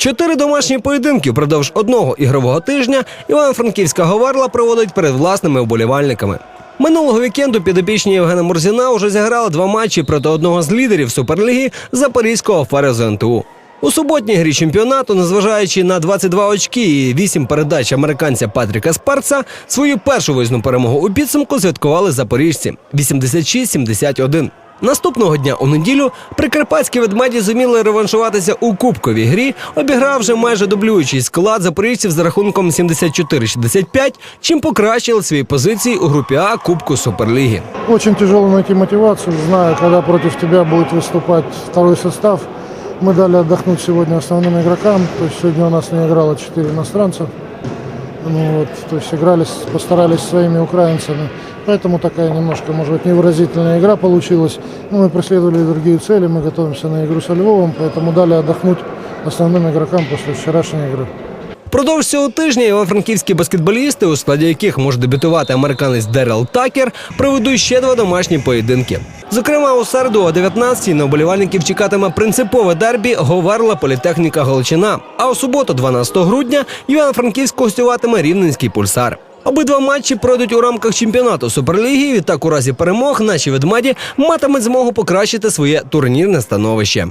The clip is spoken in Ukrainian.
Чотири домашні поєдинки впродовж одного ігрового тижня Івано-Франківська Говарла проводить перед власними вболівальниками. Минулого вікенду підопічні Євгена Мурзіна уже зіграли два матчі проти одного з лідерів Суперліги Запорізького Ферезу НТУ. У суботній грі чемпіонату, незважаючи на 22 очки і 8 передач американця Патріка Спарца, свою першу виїзну перемогу у підсумку святкували запоріжці 86-71. Наступного дня у неділю прикарпатські ведмеді зуміли реваншуватися у кубковій грі, обігравши майже дублюючий склад запоріжців за рахунком 74-65, чим покращили свої позиції у групі А Кубку Суперліги. Очень тяжело найти мотивацию, зная, когда против тебя будет выступать второй состав. Мы дали отдохнуть сегодня основным игрокам. То есть сегодня у нас не играло 4 иностранца. Ну вот, то есть играли, с- постарались своими украинцами. Поэтому такая немножко, может быть, невыразительная игра получилась. Но мы преследовали другие цели, мы готовимся на игру со Львовом, поэтому дали отдохнуть основным игрокам после вчерашней игры. Впродовж цього тижня івано-франківські баскетболісти, у складі яких може дебютувати американець Дерел Такер, проведуть ще два домашні поєдинки. Зокрема, у середу о 19-й на вболівальників чекатиме принципове дербі Говарла Політехніка Галичина. А у суботу, 12 грудня, Івано-Франківськ гостюватиме Рівненський пульсар. Обидва матчі пройдуть у рамках чемпіонату Суперліги. Відтак, у разі перемог, наші ведмеді матимуть змогу покращити своє турнірне становище.